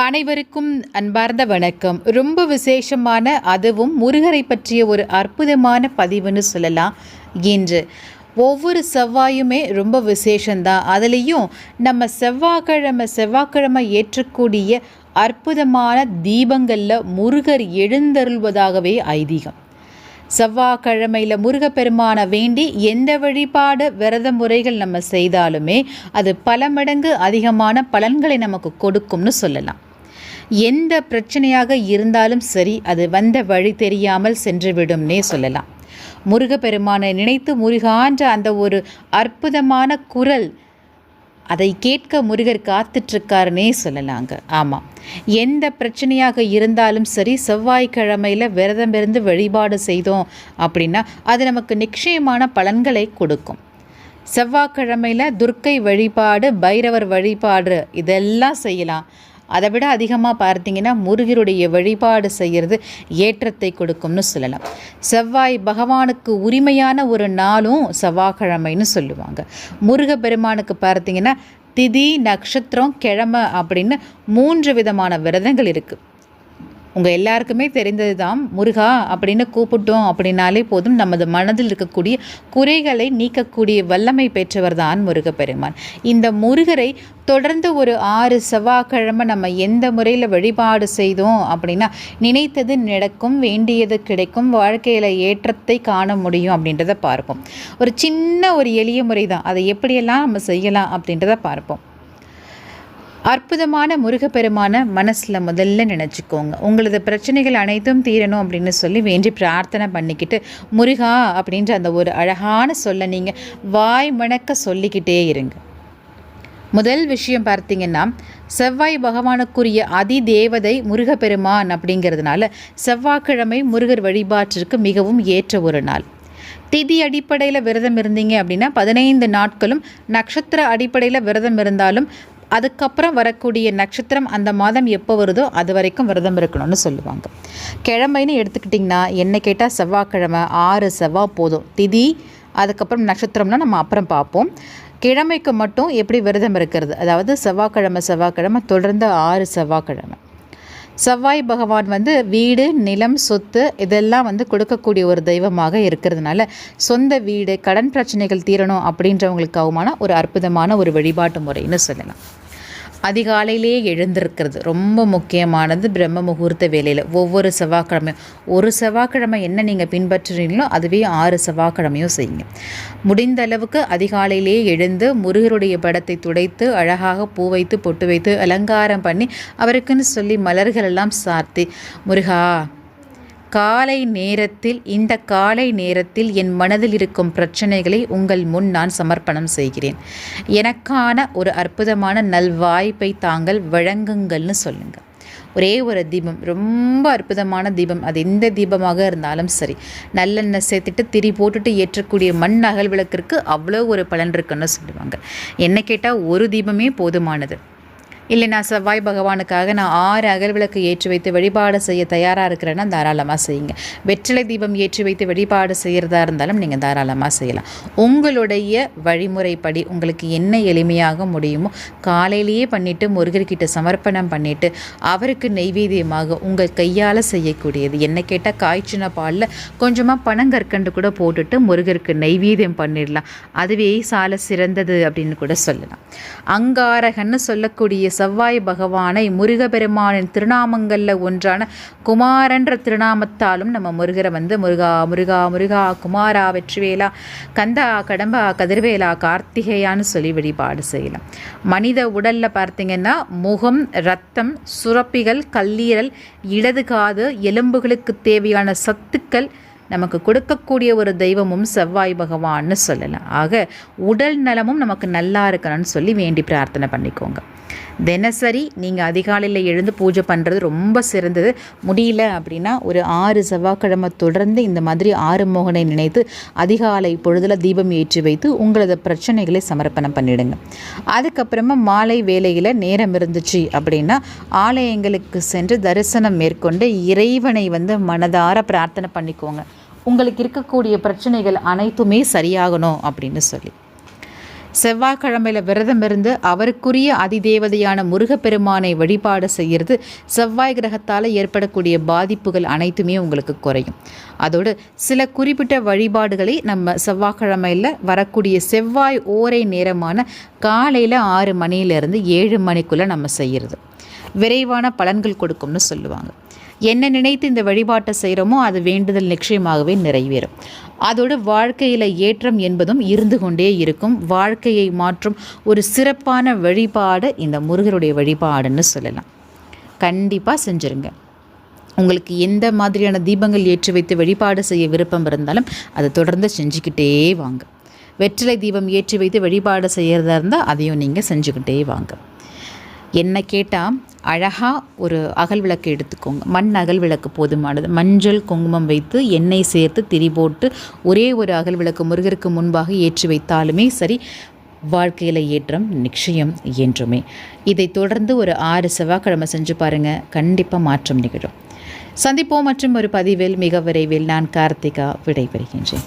அனைவருக்கும் அன்பார்ந்த வணக்கம். ரொம்ப விசேஷமான அதுவும் முருகரை பற்றிய ஒரு அற்புதமான பதிவுன்னு சொல்லலாம். இன்று ஒவ்வொரு செவ்வாயுமே ரொம்ப விசேஷந்தான் அதுலேயும் நம்ம செவ்வாய்க்கிழமை செவ்வாய்க்கிழமை ஏற்றக்கூடிய அற்புதமான தீபங்களில் முருகர் எழுந்தருள்வதாகவே ஐதீகம். செவ்வாய்க்கிழமையில் முருகப்பெருமானை வேண்டி எந்த வழிபாடு விரத முறைகள் நம்ம செய்தாலுமே அது பல மடங்கு அதிகமான பலன்களை நமக்கு கொடுக்கும்னு சொல்லலாம். எந்த பிரச்சனையாக இருந்தாலும் சரி அது வந்த வழி தெரியாமல் சென்றுவிடும்னே சொல்லலாம். முருகப்பெருமானை நினைத்து முருகான்ற அந்த ஒரு அற்புதமான குரல் அதை கேட்க முருகர் காத்துட்ருக்காருனே சொல்லலாங்க. ஆமாம். எந்த பிரச்சனையாக இருந்தாலும் சரி செவ்வாய்க்கிழமையில் விரதம் இருந்து வழிபாடு செய்தோம் அப்படின்னா அது நமக்கு நிச்சயமான பலன்களை கொடுக்கும். செவ்வாய்க்கிழமையில் துர்க்கை வழிபாடு பைரவர் வழிபாடு இதெல்லாம் செய்யலாம். அதை விட அதிகமாக பார்த்தீங்கன்னா முருகருடைய வழிபாடு செய்கிறது ஏற்றத்தை கொடுக்கும்னு சொல்லலாம். செவ்வாய் பகவானுக்கு உரிமையான ஒரு நாளும் செவ்வாய்க்கிழமைன்னு சொல்லுவாங்க. முருக பெருமானுக்கு பார்த்தீங்கன்னா திதி நட்சத்திரம் கிழமை அப்படின்னு மூன்று விதமான விரதங்கள் இருக்குது உங்கள் எல்லாருக்குமே தெரிந்தது தான் முருகா அப்படின்னு கூப்பிட்டோம் அப்படின்னாலே போதும். நமது மனதில் இருக்கக்கூடிய குறைகளை நீக்கக்கூடிய வல்லமை பெற்றவர் தான் முருகப்பெருமான். இந்த முருகரை தொடர்ந்து ஒரு ஆறு செவ்வாய்க்கிழமை நம்ம எந்த முறையில் வழிபாடு செய்தோம் அப்படின்னா நினைத்தது நடக்கும் வேண்டியது கிடைக்கும் வாழ்க்கையில் ஏற்றத்தை காண முடியும் அப்படின்றத பார்ப்போம். ஒரு சின்ன ஒரு எளிய முறை தான் அதை எப்படியெல்லாம் நம்ம செய்யலாம் அப்படின்றத பார்ப்போம். அற்புதமான முருகப்பெருமான மனசில் முதல்ல நினச்சிக்கோங்க. உங்களது பிரச்சனைகள் அனைத்தும் தீரணும் அப்படின்னு சொல்லி வேண்டி பிரார்த்தனை பண்ணிக்கிட்டு முருகா அப்படின்ற அந்த ஒரு அழகான சொல்ல நீங்கள் வாய் மணக்க சொல்லிக்கிட்டே இருங்க. முதல் விஷயம் பார்த்தீங்கன்னா செவ்வாய் பகவானுக்குரிய அதி தேவதை முருகப்பெருமான் அப்படிங்கிறதுனால செவ்வாய்க்கிழமை முருகர் வழிபாட்டிற்கு மிகவும் ஏற்ற ஒரு நாள். திதி அடிப்படையில் விரதம் இருந்தீங்க அப்படின்னா பதினைந்து நாட்களும் நட்சத்திர அடிப்படையில் விரதம் இருந்தாலும் அதுக்கப்புறம் வரக்கூடிய நட்சத்திரம் அந்த மாதம் எப்போ வருதோ அது வரைக்கும் விரதம் இருக்கணும்னு சொல்லுவாங்க. கிழமைன்னு எடுத்துக்கிட்டிங்கன்னா என்ன கேட்டால் செவ்வாய்க்கிழமை ஆறு செவ்வாய் போதும். திதி அதுக்கப்புறம் நட்சத்திரம்னா நம்ம அப்புறம் பார்ப்போம். கிழமைக்கு மட்டும் எப்படி விரதம் இருக்கிறது? அதாவது செவ்வாய்க்கிழமை செவ்வாய்க்கிழமை தொடர்ந்து ஆறு செவ்வாய்க்கிழமை. செவ்வாய் பகவான் வந்து வீடு நிலம் சொத்து இதெல்லாம் வந்து கொடுக்கக்கூடிய ஒரு தெய்வமாக இருக்கிறதுனால சொந்த வீடு கடன் பிரச்சனைகள் தீரணும் அப்படின்றவங்களுக்காகமான ஒரு அற்புதமான ஒரு வழிபாட்டு முறைன்னு சொல்லலாம். அதிகாலையிலேயே எழுந்திருக்கிறது. ரொம்ப முக்கியமானது பிரம்ம முகூர்த்த வேலையில் ஒவ்வொரு செவ்வாய்க்கிழமையும் ஒரு செவ்வாய்க்கிழமை என்ன நீங்கள் பின்பற்றுறீங்களோ அதுவே ஆறு செவ்வாய்க்கிழமையும் செய்யுங்க. முடிந்த அளவுக்கு அதிகாலையிலேயே எழுந்து முருகருடைய படத்தை துடைத்து அழகாக பூ வைத்து பொட்டு வைத்து அலங்காரம் பண்ணி அவருக்குன்னு சொல்லி மலர்கள் எல்லாம் சார்த்தி முருகா காலை நேரத்தில் இந்த காலை நேரத்தில் என் மனதில் இருக்கும் பிரச்சனைகளை உங்கள் முன் நான் சமர்ப்பணம் செய்கிறேன். எனக்கான ஒரு அற்புதமான நல்வாய்ப்பை தாங்கள் வழங்குங்கள்னு சொல்லுங்கள் ஒரே ஒரு தீபம் ரொம்ப அற்புதமான தீபம். அது எந்த தீபமாக இருந்தாலும் சரி. நல்லெண்ணெய் சேர்த்துட்டு திரி போட்டுட்டு ஏற்றக்கூடிய மண் அகல் விளக்கிற்கு அவ்வளோ ஒரு பலன் இருக்குன்னு சொல்லுவாங்க. என்ன கேட்டால் ஒரு தீபமே போதுமானது. இல்லை நான் செவ்வாய் பகவானுக்காக நான் ஆறு அகல் விளக்கு ஏற்றி வைத்து வழிபாடு செய்ய தயாராக இருக்கிறேன்னா தாராளமாக செய்யுங்க. வெற்றிலை தீபம் ஏற்றி வைத்து வழிபாடு செய்கிறதா இருந்தாலும் நீங்கள் தாராளமாக செய்யலாம். உங்களுடைய வழிமுறைப்படி உங்களுக்கு என்ன எளிமையாக முடியுமோ காலையிலேயே பண்ணிவிட்டு முருகர்கிட்ட சமர்ப்பணம் பண்ணிவிட்டு அவருக்கு நெய்வேத்தியமாக உங்கள் கையால் செய்யக்கூடியது. என்ன கேட்டால் காய்ச்சின பாலில் கொஞ்சமாக பனங்கற்கண்டு கூட போட்டுட்டு முருகருக்கு நெய்வேத்தியம் பண்ணிடலாம். அதுவே சால சிறந்தது அப்படின்னு கூட சொல்லலாம். அங்காரகன்னு சொல்லக்கூடிய செவ்வாய் பகவானை முருகப்பெருமானின் திருநாமங்களில் ஒன்றான குமாரன்ற திருநாமத்தாலும் நம்ம முருகரை வந்து முருகா முருகா முருகா குமாரா வெற்றிவேலா கந்தா கடம்பா கதிர்வேலா கார்த்திகேயான்னு சொல்லி வழிபாடு செய்யலாம். மனித உடலில் பார்த்தீங்கன்னா முகம் ரத்தம் சுரப்பிகள் கல்லீரல் இடது காது எலும்புகளுக்கு தேவையான சத்துக்கள் நமக்கு கொடுக்கக்கூடிய ஒரு தெய்வமும் செவ்வாய் பகவான்னு சொல்லலாம். ஆக உடல் நலமும் நமக்கு நல்லா இருக்கணும்னு சொல்லி வேண்டி பிரார்த்தனை பண்ணிக்கோங்க. தினசரி நீங்கள் அதிகாலையில் எழுந்து பூஜை பண்ணுறது ரொம்ப சிறந்தது. முடியல அப்படின்னா ஒரு ஆறு செவ்வாய்க்கிழமை தொடர்ந்து இந்த மாதிரி ஆறு மோகனை நினைத்து அதிகாலை பொழுதில் தீபம் ஏற்றி வைத்து உங்களது பிரச்சனைகளை சமர்ப்பணம் பண்ணிடுங்க. அதுக்கப்புறமா மாலை வேலையில் நேரம் இருந்துச்சு அப்படின்னா ஆலயங்களுக்கு சென்று தரிசனம் மேற்கொண்டு இறைவனை வந்து மனதார பிரார்த்தனை பண்ணிக்கோங்க. உங்களுக்கு இருக்கக்கூடிய பிரச்சனைகள் அனைத்துமே சரியாகணும் அப்படின்னு சொல்லி. செவ்வாய்க்கிழமையில் விரதம் இருந்து அவருக்குரிய அதிதேவதையான முருகப்பெருமானை வழிபாடு செய்கிறது செவ்வாய் கிரகத்தால் ஏற்படக்கூடிய பாதிப்புகள் அனைத்துமே உங்களுக்கு குறையும். அதோடு சில குறிப்பிட்ட வழிபாடுகளை நம்ம செவ்வாய்க்கிழமையில் வரக்கூடிய செவ்வாய் ஓரை நேரமான காலையில் ஆறு மணியிலேருந்து ஏழு மணிக்குள்ளே நம்ம செய்கிறது விரைவான பலன்கள் கொடுக்கும்னு சொல்லுவாங்க. என்ன நினைத்து இந்த வழிபாட்டை செய்கிறோமோ அது வேண்டுதல் நிச்சயமாகவே நிறைவேறும். அதோடு வாழ்க்கையில் ஏற்றம் என்பதும் இருந்து கொண்டே இருக்கும். வாழ்க்கையை மாற்றும் ஒரு சிறப்பான வழிபாடு இந்த முருகருடைய வழிபாடுன்னு சொல்லலாம். கண்டிப்பாக செஞ்சுருங்க. உங்களுக்கு எந்த மாதிரியான தீபங்கள் ஏற்றி வைத்து வழிபாடு செய்ய விருப்பம் இருந்தாலும் அதை தொடர்ந்து செஞ்சுக்கிட்டே வாங்க. வெற்றிலை தீபம் ஏற்றி வைத்து வழிபாடு செய்கிறதா இருந்தால் அதையும் நீங்கள் செஞ்சுக்கிட்டே வாங்க. என்ன கேட்டால் அழகாக ஒரு அகல் விளக்கு எடுத்துக்கோங்க. மண் அகல் விளக்கு போதுமானது. மஞ்சள் குங்குமம் வைத்து எண்ணெய் சேர்த்து திரி போட்டு ஒரே ஒரு அகல் விளக்கு முருகருக்கு முன்பாக ஏற்றி வைத்தாலுமே சரி வாழ்க்கையில் ஏற்றம் நிச்சயம் என்றுமே. இதை தொடர்ந்து ஒரு ஆறு செவ்வாய்க்கிழமை செஞ்சு பாருங்கள் கண்டிப்பாக மாற்றம் நிகழும். சந்திப்போம் மற்றும் ஒரு பதிவில் மிக விரைவில் நான் கார்த்திகா விடைபெறுகின்றேன்.